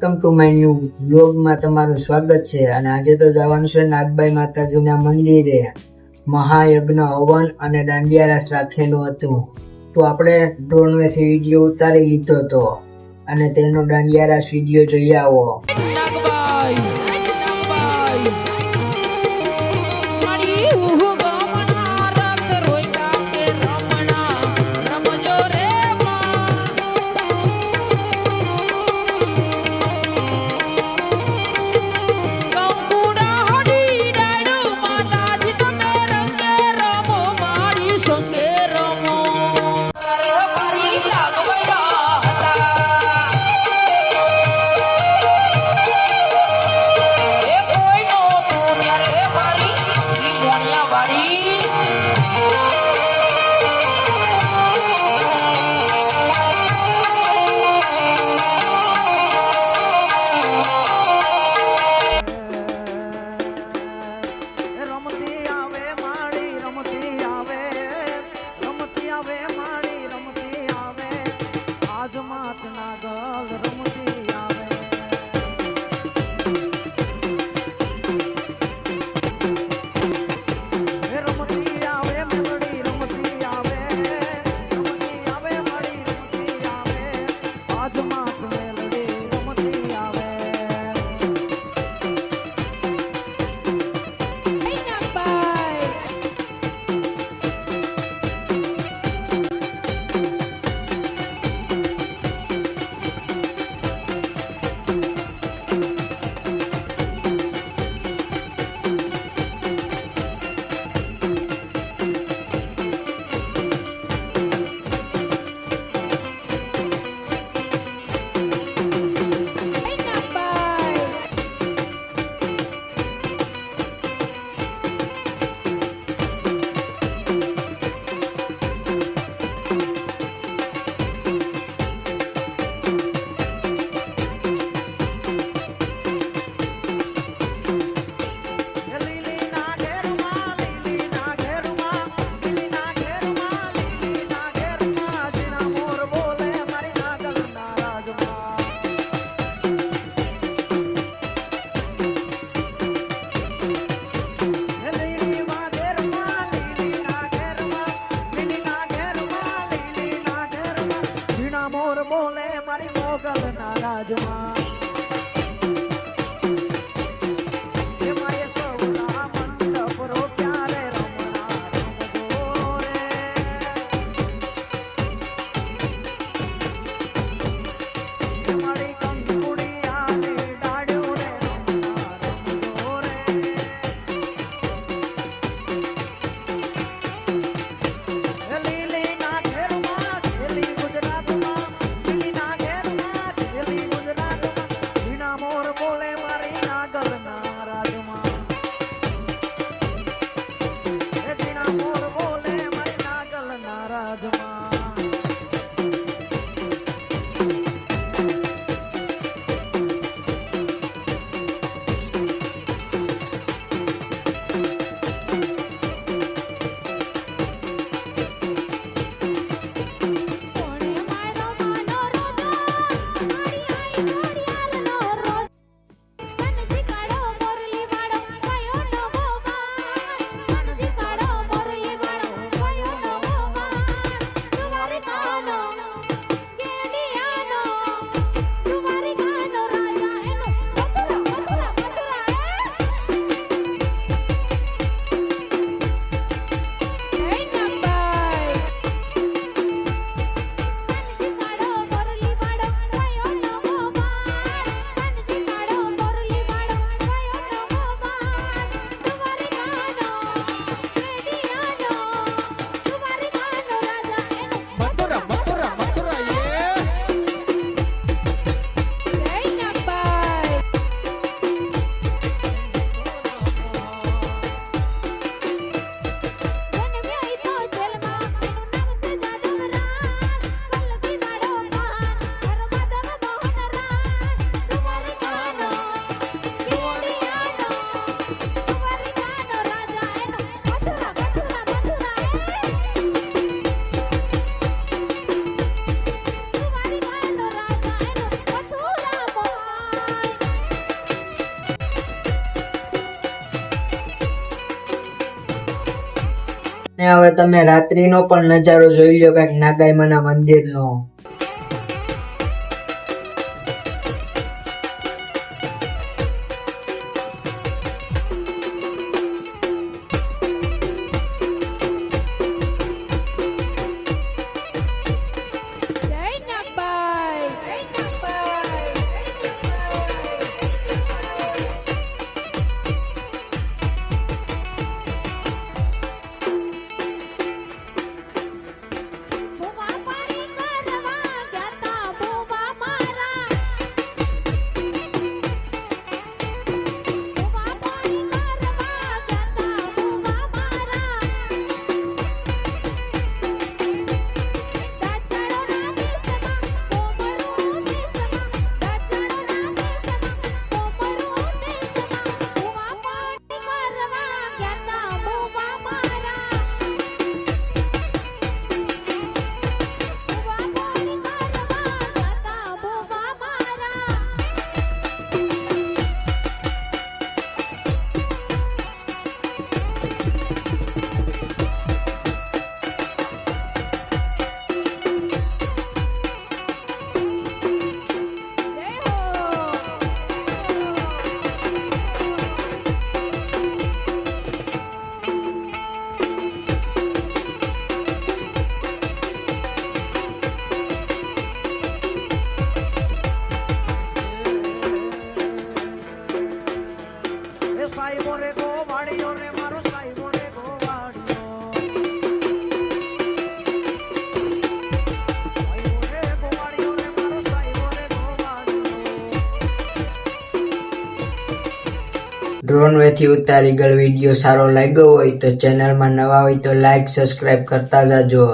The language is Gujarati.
વેલકમ ટુ માય ન્યુ બ્લોગમાં તમારું સ્વાગત છે અને આજે તો જવાનું છે નાગબાઈ માતાજીના મંદિરે. મહાયજ્ઞ હવન અને દાંડિયારાસ રાખેલું હતું. તો આપણે ડ્રોનમાંથી વીડિયો ઉતારી લીધો હતો અને તેનો દાંડિયા રાસ વીડિયો જોઈ આવો. તારા જ માં ને હવે તમે રાત્રિનો પણ નજારો જોઈ લો કાંઈક નાગાઈમાના મંદિરનો. ડ્રોન વેથી ઉતારી ગયેલ વીડિયો સારો લાગ્યો હોય તો ચેનલમાં નવા હોય તો લાઇક સબસ્ક્રાઇબ કરતા જાજો.